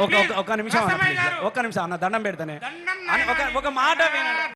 ఒక నిమిషం ఒక- నిమిషం అన్న, ఒక్క నిమిషం అన్న దండం పెడతానే. ఒక ఒక మాట వినండి.